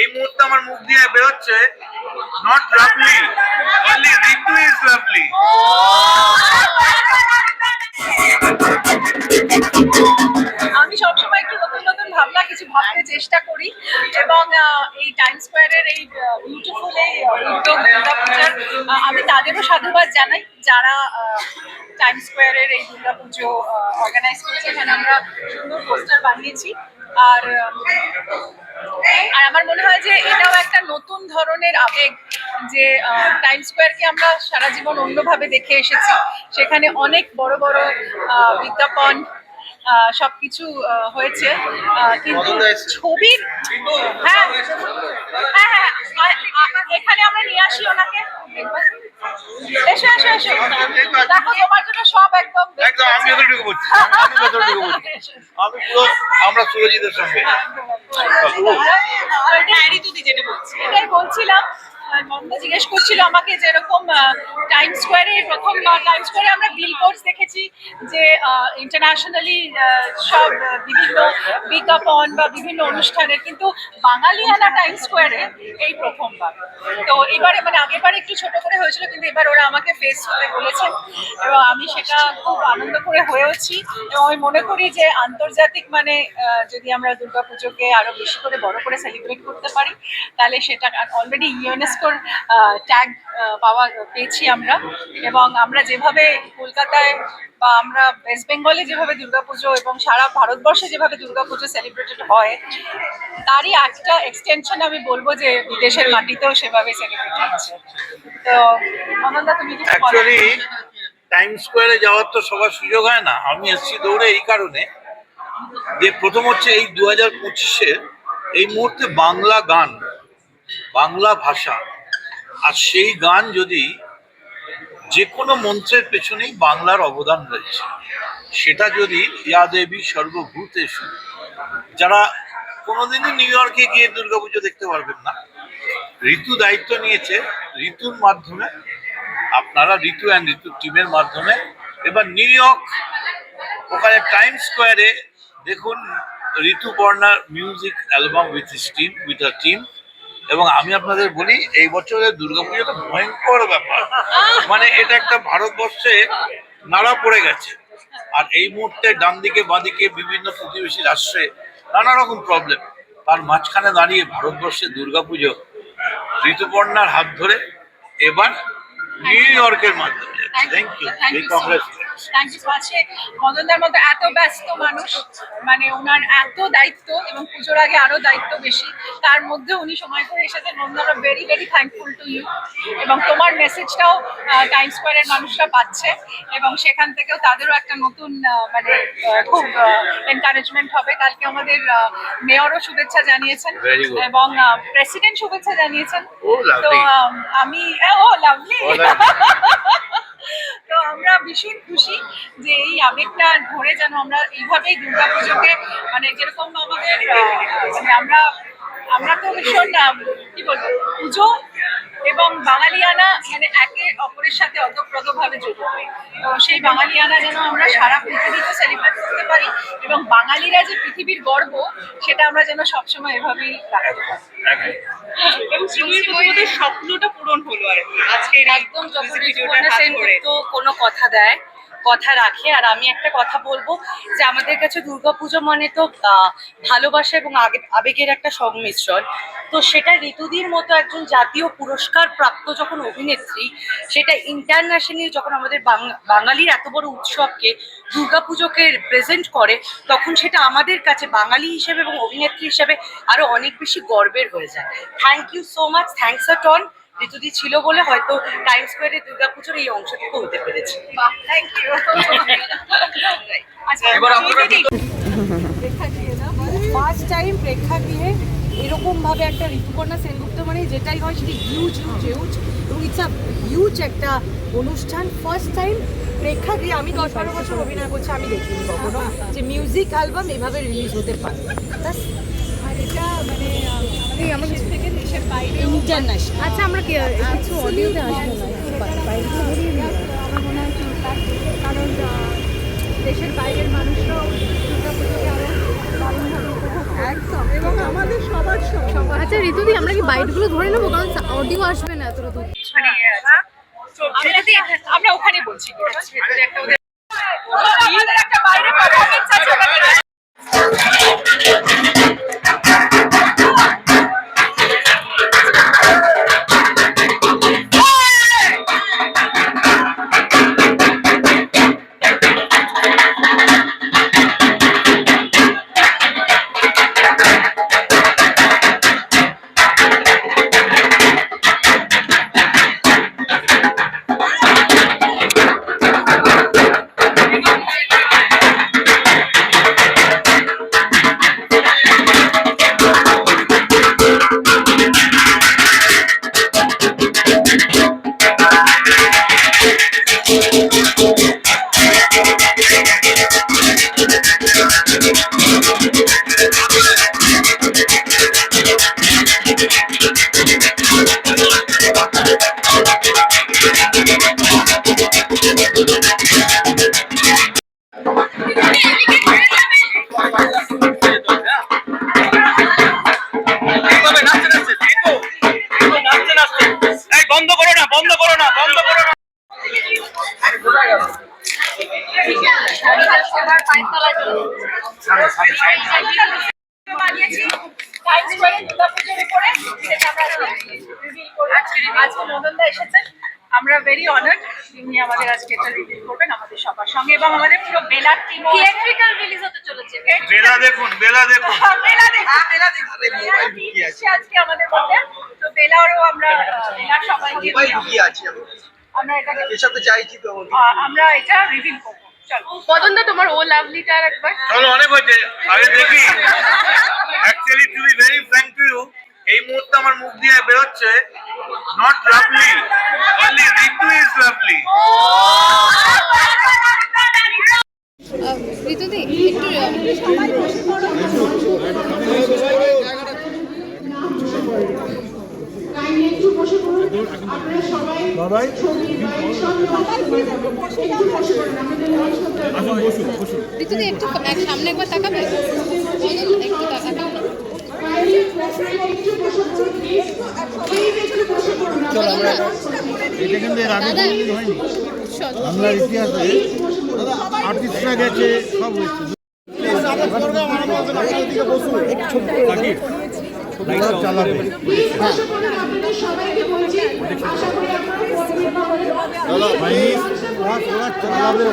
এই মুহূর্তে আমার মুখ দিয়ে বেরোচ্ছে not lovely only Ritu is lovely আমি সবসময় একটু নতুন নতুন ভাবনা, কিছু ভাবতে চেষ্টা করি এবং এই টাইম স্কোয়ারের এই বিউটিফুল এই উদ্যোগ, দুর্গাপূজার আমি তাদেরও সাধুবাদ জানাই যারা টাইম স্কোয়ারের এই দুর্গাপুজো অর্গানাইজ করেছে। এখানে আমরা সুন্দর পোস্টার বানিয়েছি। আর আর আমার মনে হয় যে এটাও একটা নতুন ধরনের আবেগ যে টাইম স্কোয়ারকে আমরা সারা জীবন অন্যভাবে দেখে এসেছি। সেখানে অনেক বড় বড় বিজ্ঞাপন সবকিছু হয়েছে। কিন্তু। ছবির হ্যাঁ হ্যাঁ হ্যাঁ এখানে আমরা নিয়ে আসি ওনাকে। এসো এসো এসো। দেখো, তোমার জন্য একদম আমি ঢুকে পড়ছি। আমি ঢুকে পড়ছি। আমি পুরো আমরা সুরজিতের সঙ্গে। বলছিলাম জিজ্ঞেস করছিল আমাকে যে এরকম টাইম স্কোয়ারে প্রথম টাইম স্কোয়ারে আমরা বিল কোর্স দেখেছি যে ইন্টারন্যাশনালি সব বিভিন্ন বিজ্ঞাপন বা বিভিন্ন অনুষ্ঠানে কিন্তু বাঙালিয়ানা টাইম স্কোয়ারে এই প্রথমবার। তো এবারে মানে আগেরবার একটু ছোট করে হয়েছিল, কিন্তু এবার ওরা আমাকে ফেস হতে বলেছেন এবং আমি সেটা খুব আনন্দ করে হয়েওছি। এবং আমি মনে করি যে আন্তর্জাতিক মানে যদি আমরা দুর্গাপুজোকে আরও বেশি করে বড় করে সেলিব্রেট করতে পারি, তাহলে সেটা অলরেডি ইউনেস্কোর ট্যাগ পাওয়া পেয়েছি আমরা। এবং আমরা যেভাবে কলকাতায় বা আমরা ওয়েস্ট বেঙ্গলে যেভাবে দুর্গাপুজো এবং সারা ভারতবর্ষে যেভাবে দুর্গাপুজো সেলিব্রেটেড হয় তারই একটা এক্সটেনশন আমি বলব যে বিদেশের মাটিতেও সেভাবে সেলিব্রেট হচ্ছে। তো অনন্দা তুমি টাইম স্কোয়ারে যাওয়ার তো সবার সুযোগ হয় না। আমি এসেছি দৌড়ে এই কারণে যে প্রথম হচ্ছে এই দু হাজার পঁচিশের এই মুহূর্তে বাংলা গান বাংলা ভাষা আর সেই গান যদি যে কোনো মন্ত্রের পেছনেই বাংলার অবদান রয়েছে, সেটা যদি ইয়া দেবী সর্বভূতেষু, যারা কোনোদিনই নিউ ইয়র্কে গিয়ে দুর্গাপুজো দেখতে পারবেন না, ঋতু দায়িত্ব নিয়েছে ঋতুর মাধ্যমে, আপনারা ঋতু অ্যান্ড ঋতু টিমের মাধ্যমে, এবার নিউ ইয়র্ক, ওখানে টাইম স্কোয়ারে দেখুন ঋতুপর্ণার music album with team with a team এবং আমি আপনাদের বলি এই বছরের দুর্গাপুজোটা ভয়ঙ্কর ব্যাপার। মানে এটা একটা ভারতবর্ষে নাড়া পড়ে গেছে। আর এই মুহূর্তে ডান দিকে বাঁদিকে বিভিন্ন প্রতিবেশী রাষ্ট্রে নানা রকম প্রবলেম তার মাঝখানে দাঁড়িয়ে ভারতবর্ষে দুর্গাপুজো ঋতুপর্ণার হাত ধরে এবার নিউ ইয়র্কের মাধ্যমে যাচ্ছে। Thank you So much. মদনদার মতো এত ব্যস্ত মানুষ মানে ওনার এত দায়িত্ব এবং পুজোর আগে আরও দায়িত্ব বেশি তার মধ্যে উনি সময় করে এসেছেন। মদনদা very very thankful to you এবং তোমার মেসেজটাও টাইম স্কোয়ারের মানুষরা পাচ্ছে এবং সেখান থেকেও তাদেরও একটা নতুন মানে খুব এনকারেজমেন্ট হবে। কালকে আমাদের মেয়রও শুভেচ্ছা জানিয়েছেন এবং প্রেসিডেন্ট শুভেচ্ছা জানিয়েছেন। Oh, তো আম, ও লাভলি আমরা ভীষণ খুশি যে এই আবেগটা ধরে যেন আমরা এইভাবেই দুর্গাপুজোকে মানে যেরকম আমাদের মানে আমরা আমরা তো ভীষণ কি বলব, পুজো এবং বাঙালিয়ানা মানে একে অপরের সাথে অতপ্রতভাবে জড়িত। তো সেই বাঙালিয়ানা যেন আমরা সারা পৃথিবীতে সেলিব্রেট বাঙালিরা যে পৃথিবীর গর্ব সেটা আমরা যেন সবসময় এভাবেই রাখতে পারি। স্বপ্নটা পূরণ হলো আর কি। আজকে একদম যখন কোনো কথা দেয় কথা রাখে। আর আমি একটা কথা বলব যে, আমাদের কাছে দুর্গাপুজো মানে তো ভালোবাসা এবং আবেগের একটা সংমিশ্রণ। তো সেটা ঋতুদির মতো একজন জাতীয় পুরস্কার প্রাপ্ত যখন অভিনেত্রী, সেটা ইন্টারন্যাশনালি যখন আমাদের বাঙালির এত বড় উৎসবকে, দুর্গাপুজোকে প্রেজেন্ট করে, তখন সেটা আমাদের কাছে বাঙালি হিসেবে এবং অভিনেত্রী হিসেবে আরও অনেক বেশি গর্বের হয়ে যায়। Thank you so much thanks a ton ঋতুদি ছিল বলে হয়তো টাইম স্কোয়ারে দুর্গাপুজোর এই অংশটুকু হতে পেরেছে। আচ্ছা। ফার্স্ট টাইম প্রেক্ষাগৃহে এরকম ভাবে একটা ঋতুপর্ণা সেনগুপ্ত মানে যেটাই হয় সেটা হিউজ হিউজ হিউজ এবং ইটস আ হিউজ একটা অনুষ্ঠান। ফার্স্ট টাইম প্রেক্ষাগৃহে আমি দশ বারো বছর অভিনয় করছি আমি দেখিনি কখনো যে মিউজিক অ্যালবাম এভাবে রিলিজ হতে পারে। এটা মানে আমাদের আমাদের থেকে দেশের বাইরে ইন্টারন্যাশনাল আচ্ছা আমরা কি কিছু অডিওতে আসব না আমার মনে হয় কারণ দেশের বাইরের মানুষরাও দুর্গাপুজোকে একদম এবং আমাদের সবার সঙ্গে আচ্ছা ঋতুদি আমরা কি বাইটগুলো ধরে নেব? কারণ অডিও আসবে না এতটা দূর। আমরা- আমরা ওখানে বলছি একটা বাইরে পারফরমেন্স আছে বানিয়েছি টাইম স্কোয়ারে দুর্গাপুজোর উপরে সেটা আমরা রিভিল করব আজকে মদনদা এসেছেন আমরা ভেরি অনার্ড তিনি আমাদের আজকে এটা রিভিল করবেন আমাদের সবার সঙ্গে এবং আমাদের পুরো বেলার টিম থিয়েট্রিক্যাল রিলিজ হতে চলেছে বেলা দেখুন বেলা দেখুন। বেলা দেখুন বেলা দেখুন আজকে আমাদের মধ্যে তো বেলারও আমরা বেলার সবাইকে আমরা এটাকে চাইছি তো আমরা এটা রিভিল করব। চলো মদনদা তোমার ও লাভলিটার একবার। চলো অনেক হয়েছে। আগে দেখি। Actually to be very frank to you এই মুহূর্তে আমার মুখ দিয়ে বেরোচ্ছে not lovely only Ritu is lovely ঋতুদি একটু ঋতুদি একটু সামনে একবার তাকাবে? একটু তাকাও না এটা কিন্তু এর আগে হয়নি। বাংলার ইতিহাসে আর্টিস্টরা গেছে সব হয়েছে। চালাবে। দাদা ভাই ওরা ওরা চালাবে।